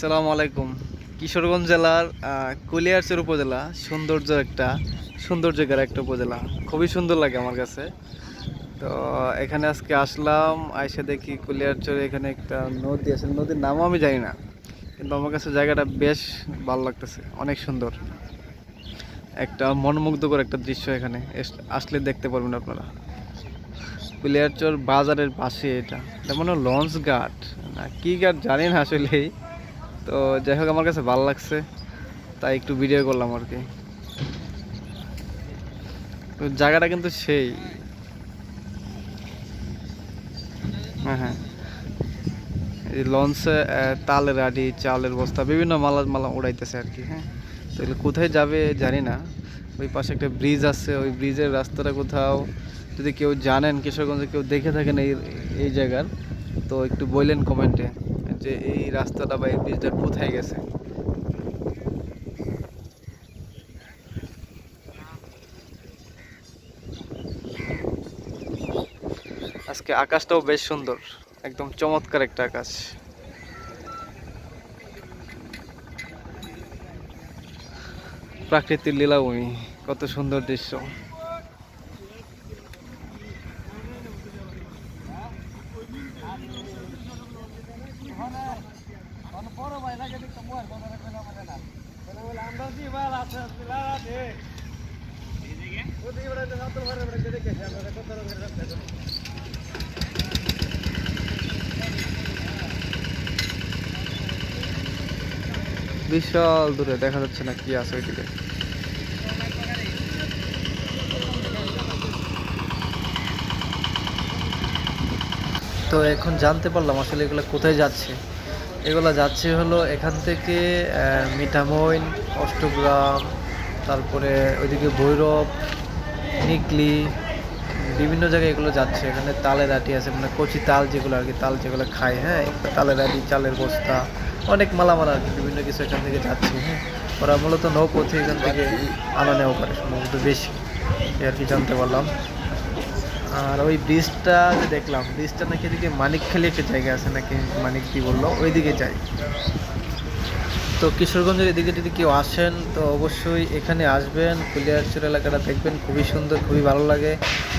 আসসালামু আলাইকুম। কিশোরগঞ্জ জেলার কুলিয়ারচর উপজেলা, সৌন্দর্য একটা সুন্দর জায়গার একটা উপজেলা। খুবই সুন্দর লাগে আমার কাছে। তো এখানে আজকে আসলাম, আইসা দেখি কুলিয়ারচর এখানে একটা নদী আছে। নদীর নামও আমি জানি না, কিন্তু আমার কাছে জায়গাটা বেশ ভালো লাগতেছে, অনেক সুন্দর। একটা মনমুগ্ধকর একটা দৃশ্য এখানে। আসলে দেখতে পারবেন আপনারা। কুলিয়ারচর বাজারের পাশে এটা। এটা মনে লঞ্চ ঘাট। না, কি জানি না আসলেই। তো যাই হোক, আমার কাছে ভালো লাগছে। তাই একটু ভিডিও করলাম আর কি। জায়গাটা কিন্তু সেই। হ্যাঁ হ্যাঁ। এই লঞ্চে তালের আড়ি, চালের বস্তা, বিভিন্ন মালা মালা উড়াইতেছে আর কি হ্যাঁ। তো এগুলো কোথায় যাবে জানি না। ওই পাশে একটা ব্রিজ আছে, ওই ব্রিজের রাস্তাটা কোথাও। যদি কেউ জানেন, কিশোরগঞ্জে কেউ দেখে থাকেন এই এই জায়গার, তো একটু বললেন কমেন্টে যে এই রাস্তাটা বা এই ব্রিজটা কোথায় গেছে? আজকে আকাশটাও বেশ সুন্দর, একদম চমৎকার একটা আকাশ। প্রাকৃতিক লীলাভূমি, কত সুন্দর দৃশ্য। বিশাল দূরে দেখা যাচ্ছে না কি আছে ওইদিকে। তো এখন জানতে পারলাম আসলে এগুলো কোথায় যাচ্ছে। এগুলো যাচ্ছে হলো এখান থেকে মিঠামইন, অষ্টগ্রাম, তারপরে ওইদিকে ভৈরব, নিকলি, বিভিন্ন জায়গায় এগুলো যাচ্ছে। এখানে তালের আটি আছে মানে কচি তাল যেগুলো আর কি, তাল যেগুলো খায় হ্যাঁ? তালের আটি, চালের বস্তা, অনেক মালামাল আর কি, বিভিন্ন কিছু এখান থেকে যাচ্ছে হ্যাঁ? ওরা মূলত নৌপথে এখান থেকে আনা নেওয়া করে, সম্ভবত বেশি। এই আর কি জানতে পারলাম। আর ওই ব্রিজটা যে দেখলাম, ব্রিজটা নাকি এদিকে মানিকখালি একটা জায়গা আছে নাকি মানিক কি বলল, ওইদিকে যাই। তো কিশোরগঞ্জের এদিকে যদি কেউ আসেন, তো অবশ্যই এখানে আসবেন কুলিয়ারচর এলাকাটা দেখবেন, খুবই সুন্দর, খুবই ভালো লাগে।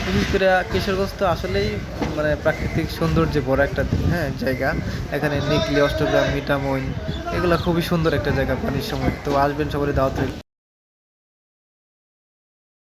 বিশেষ করে কিশোরগঞ্জ তো আসলেই মানে প্রাকৃতিক সৌন্দর্যে বড় একটা হ্যাঁ জায়গা। এখানে নিকলি, অষ্টগ্রাম, মিঠামইন, এগুলো খুবই সুন্দর একটা জায়গা পানির সময়। তো আসবেন সবারই দাওয়াত।